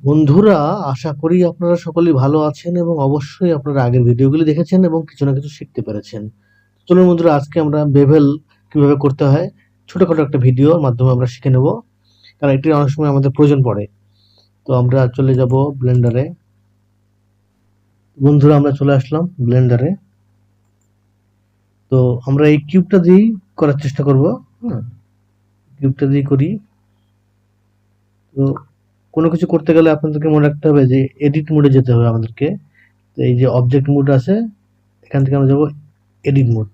বন্ধুরা, আশা করি আপনারা সকলেই ভালো আছেন এবং অবশ্যই আপনারা আগের ভিডিওগুলি দেখেছেন এবং কিছু না কিছু শিখতে পেরেছেন। চলুন বন্ধুরা, আজকে আমরা বেভেল কীভাবে করতে হয়, ছোটখাটো একটা ভিডিওর মাধ্যমে আমরা শিখে নেব। কারণ এটি অনেক সময় আমাদের প্রয়োজন পড়ে। তো আমরা চলে যাব ব্লেন্ডারে বন্ধুরা, আমরা চলে আসলাম ব্লেন্ডারে তো আমরা এই কিউবটা দিয়েই করার চেষ্টা করব হ্যাঁ। কিউবটা দিয়ে করি। তো কোনো কিছু করতে গেলে আপনাদেরকে মনে রাখতে হবে যে এডিট মোডে যেতে হবে আমাদেরকে। তো এই যে অবজেক্ট মোড আছে এখান থেকে আমরা যাব এডিট মোড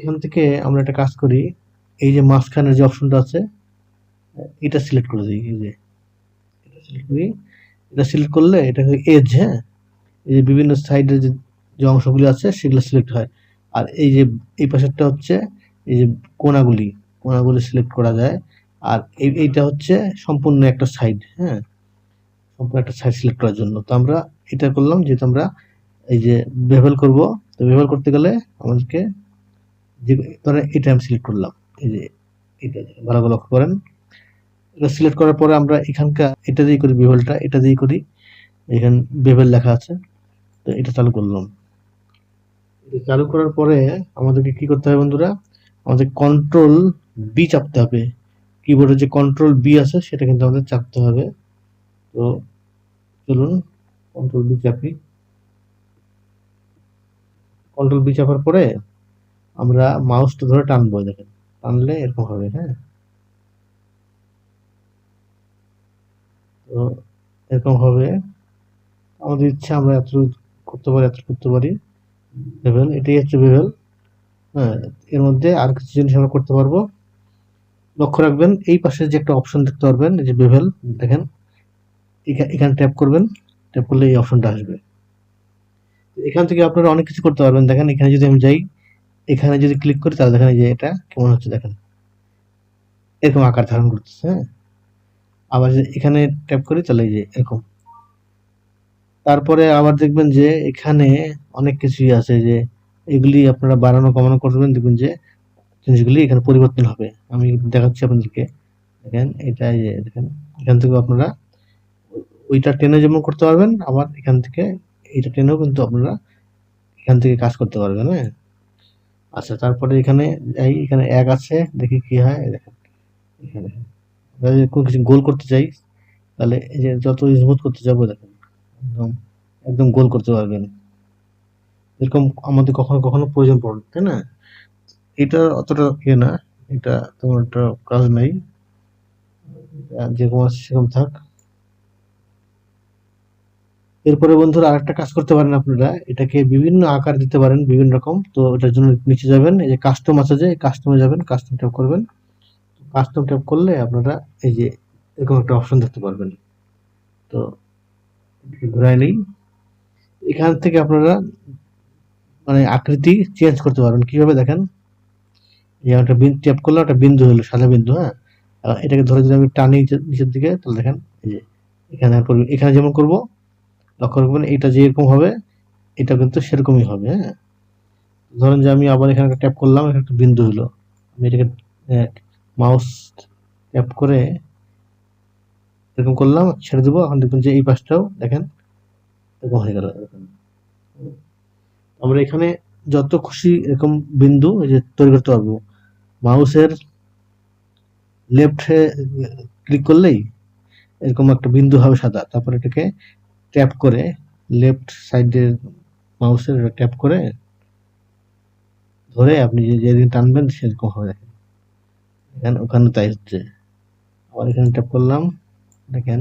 এখান থেকে আমরা একটা কাজ করি এই যে মাঝখানের যে অপশনটা আছে এটা সিলেক্ট করে দিই এই যে। এটা সিলেক্ট করি এটা সিলেক্ট করলে এটা এজ হ্যাঁ? এই যে বিভিন্ন সাইডের যে যে অংশগুলি আছে সেগুলো সিলেক্ট হয়। আর এই যে এই পাশেরটা হচ্ছে এই যে কোনাগুলি কোনাগুলি সিলেক্ট করা যায়। আর এই, এইটা হচ্ছে সম্পূর্ণ একটা সাইড হ্যাঁ? সম্পূর্ণ একটা সাইড সিলেক্ট করার জন্য। তো আমরা এটা করলাম যেহেতু আমরা এই যে বেভেল করব, তো বেভেল করতে গেলে আমাদেরকে যে, ধরেন এটা আমি সিলেক্ট করলাম। এই যে এটা ভালো করে লক্ষ্য করেন। এটা সিলেক্ট করার পরে আমরা এখানকার এটা দিয়ে করি বেভেলটা এটা দিয়ে করি। এখানে বেভেল লেখা আছে, তো এটা চালু করলাম। চালু করার পরে আমাদেরকে কি করতে হবে বন্ধুরা? আমাদের কন্ট্রোল বি চাপতে হবে। কিবোর্ডে যে কন্ট্রোল বি আছে, সেটা কিন্তু আমাদের চাপতে হবে। তো চলুন কন্ট্রোল বি চাপি। কন্ট্রোল বি চাপার পরে আমরা মাউসটা ধরে টানবো, দেখেন। টানলে এরকম হবে হ্যাঁ? তো এরকম হবে। আমাদের ইচ্ছা, আমরা এত করতে পারি এত করতে পারি। বেভেল এটাই হচ্ছে বেভেল হ্যাঁ? এর মধ্যে আর কিছু জিনিস আমরা করতে পারব। লক্ষ্য রাখবেন, এই পাশে যে একটা অপশন দেখতে পারবেন, এই যে বেভেল দেখেন এখানে ট্যাপ করবেন ট্যাপ করলে এই অপশনটা আসবে। এখান থেকে আপনারা অনেক কিছু করতে পারবেন। দেখেন, এখানে যদি আমি যাই, এখানে যদি ক্লিক করি, তাহলে দেখেন যে এটা কেমন হচ্ছে, দেখেন। এরকম আকার ধারণ করতেছে হ্যাঁ? আবার যদি এখানে ট্যাপ করি, তাহলে এই যে এরকম। তারপরে আবার দেখবেন যে এখানে অনেক কিছুই আছে, যে এগুলি আপনারা বাড়ানো, কমানো করবেন। দেখবেন যে জিনিসগুলি এখানে পরিবর্তন হবে। আমি দেখাচ্ছি আপনাদেরকে। দেখেন, এটা দেখেন, এখান থেকে আপনারা ওইটা টেনে যেমন করতে পারবেন, আবার এখান থেকে এইটা টেনেও কিন্তু আপনারা এখান থেকে কাজ করতে পারবেন হ্যাঁ? আচ্ছা তারপরে এখানে যাই এখানে এক আছে, দেখি কি হয় দেখেন, এখানে। কোনো কিছু গোল করতে চাই, তাহলে এই যে যত স্মুথ করতে যাব, দেখেন, একদম একদম গোল করতে পারবেন। এরকম আমাদের কখনো কখনো প্রয়োজন পড়ে, তাই না? এটা অতটা ইয়ে না, এটা তেমন একটা কাজ নাই। যেরকম আছে সেরকম থাক। এরপরে বন্ধুরা আরেকটা কাজ করতে পারেন আপনারা, এটাকে বিভিন্ন আকার দিতে পারেন বিভিন্ন রকম। তো এটার জন্য নিচে যাবেন, এই যে কাস্টম আছে যে কাস্টমে যাবেন কাস্টম ট্যাপ করবেন। কাস্টম ট্যাপ করলে আপনারা এই যে এরকম একটা অপশন দেখতে পারবেন। তো ঘুরাই নেই। এখান থেকে আপনারা মানে আকৃতি চেঞ্জ করতে পারবেন। কীভাবে দেখেন? এই একটা বিন্দু ট্যাপ করলে একটা বিন্দু হলো, সাদা বিন্দু হ্যাঁ? এটাকে ধরে যদি আমি টানি নিচের দিকে, তাহলে দেখেন, এই যে, এখানে এখানে যেমন করব, লক্ষ্য রাখবেন এটা যেরকম হবে, এটা কিন্তু সেরকমই হবে হ্যাঁ? ধরেন যে আমি আবার এখানে ট্যাপ করলাম, এখানে একটা বিন্দু হলো। আমি এটাকে মাউস ট্যাপ করে এরকম করলাম, ছেড়ে দেবো, এখন দেখবেন যে এই পাশটাও, দেখেন, এরকম হয়ে গেল আমরা এখানে যত খুশি এরকম বিন্দু, এই যে তৈরি করতে পারব। মাউসের লেফটে ক্লিক করলেই এরকম একটা বিন্দু হবে সাদা। তারপর এটাকে ট্যাপ করে লেফট সাইডের মাউসের ট্যাপ করে ধরে আপনি যেদিন টানবেন সেরকম হবে। দেখেন এখানে, ওখানে তাই হচ্ছে। আবার এখানে ট্যাপ করলাম, দেখেন।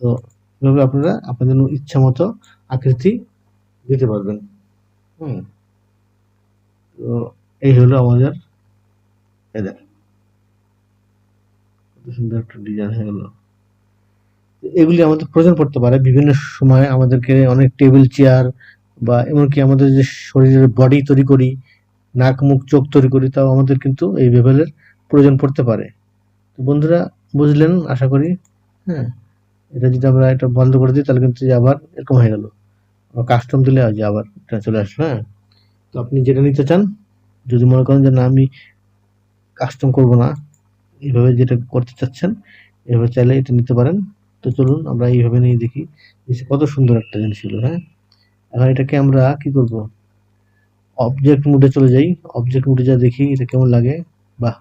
তো এভাবে আপনারা আপনাদের ইচ্ছা মতো আকৃতি দিতে পারবেন। হুম। তো এই হলো আমাদের কত সুন্দর একটা ডিজাইন হয়ে গেল। এগুলি আমাদের প্রয়োজন পড়তে পারে। বিভিন্ন সময় আমাদেরকে অনেক টেবিল চেয়ার বা এমনকি আমাদের যে শরীরের বডি তৈরি করি, নাক, মুখ, চোখ তৈরি করি, তাও আমাদের কিন্তু এই বেভেলের প্রয়োজন পড়তে পারে। তো বন্ধুরা, বুঝলেন? আশা করি হ্যাঁ? এটা যদি আমরা এটা বন্ধ করে দিই, তাহলে কিন্তু আবার এরকম হয়ে গেল। কাস্টম দিলে আবার এটা চলে আসবে হ্যাঁ? আপনি যেটা নিতে চান, যদি মনে করেন যে না, আমি কাস্টম করব না, এইভাবে যেটা করতে চাচ্ছেন এভাবে চাইলে এটা নিতে পারেন। তো চলুন, আমরা এইভাবে নিয়ে দেখি কত সুন্দর একটা জিনিস ছিল হ্যাঁ? এখন এটাকে আমরা কি করব? অবজেক্ট মোডে চলে যাই। অবজেক্ট মোডে যা দেখি, এটা কেমন লাগে? বাহ,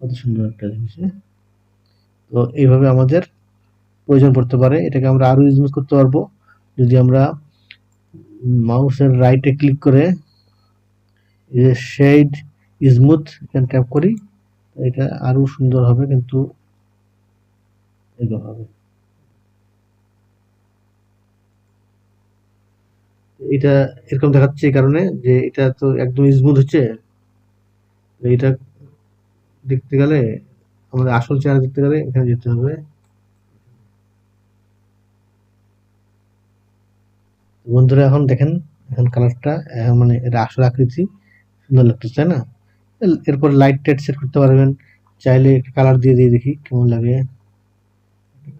কত সুন্দর একটা জিনিস হ্যাঁ? তো এইভাবে আমাদের প্রয়োজন পড়তে পারে। এটাকে আমরা আরও ইউজ করতে পারব। যদি আমরা মাউসের রাইটে ক্লিক করে যে শেড স্মুথ এখানে ট্যাপ করি, এটা আরও সুন্দর হবে কিন্তু এরকম হবে। এটা এরকম দেখাচ্ছে এই কারণে যে এটা তো একদম স্মুথ হচ্ছে। এটা দেখতে গেলে আমাদের আসল চেহারা দেখতে গেলে এখানে যেতে হবে। বন্ধুরা এখন দেখেন, এখন কালারটা মানে এটা আসল আকৃতি। সুন্দর লাগতেছে, তাই না? এরপর লাইট টাইট সেট করতে পারবেন। চাইলে কালার দিয়ে দিয়ে দেখি কেমন লাগে।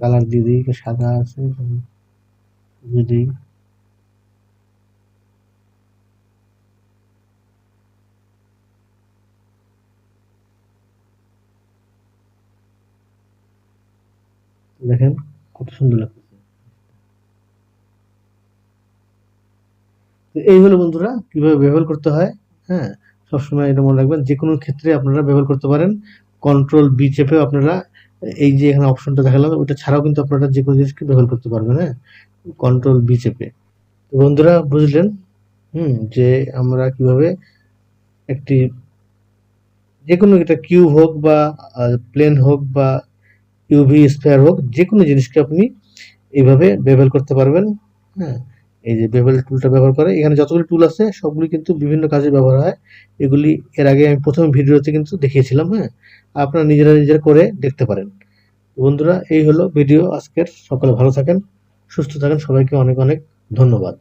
কালার দিয়ে দিই সাদা আছে দিই। দেখেন কত সুন্দর লাগতেছে। তো এই হলো বন্ধুরা, কীভাবে ব্যবহার করতে হয়? হ্যাঁ সবসময় এটা মনে রাখবেন যে কোনো ক্ষেত্রে আপনারা ব্যবহার করতে পারেন। কন্ট্রোল বি চেপেও আপনারা এই যে এখানে অপশনটা দেখালাম, ওইটা ছাড়াও কিন্তু আপনারা যে কোনো জিনিসকে ব্যবহার করতে পারবেন হ্যাঁ? কন্ট্রোল বি চেপে। বন্ধুরা, বুঝলেন? হুম, যে আমরা কীভাবে একটি যে কোনো এটা কিউব হোক বা প্লেন হোক বা ইউভি স্পেয়ার হোক যে কোনো জিনিসকে আপনি এইভাবে ব্যবহার করতে পারবেন হ্যাঁ? এই যে বেভেল টুলটা ব্যবহার করে, এখানে যতগুলি টুল আছে, সবগুলি কিন্তু বিভিন্ন কাজে ব্যবহার হয়। এগুলি এর আগে আমি প্রথম ভিডিওতে কিন্তু দেখিয়েছিলাম হ্যাঁ? আপনারা নিজেরা নিজেরা করে দেখতে পারেন। বন্ধুরা, এই হলো ভিডিও আজকের। সকলে ভালো থাকেন, সুস্থ থাকেন। সবাইকে অনেক অনেক ধন্যবাদ।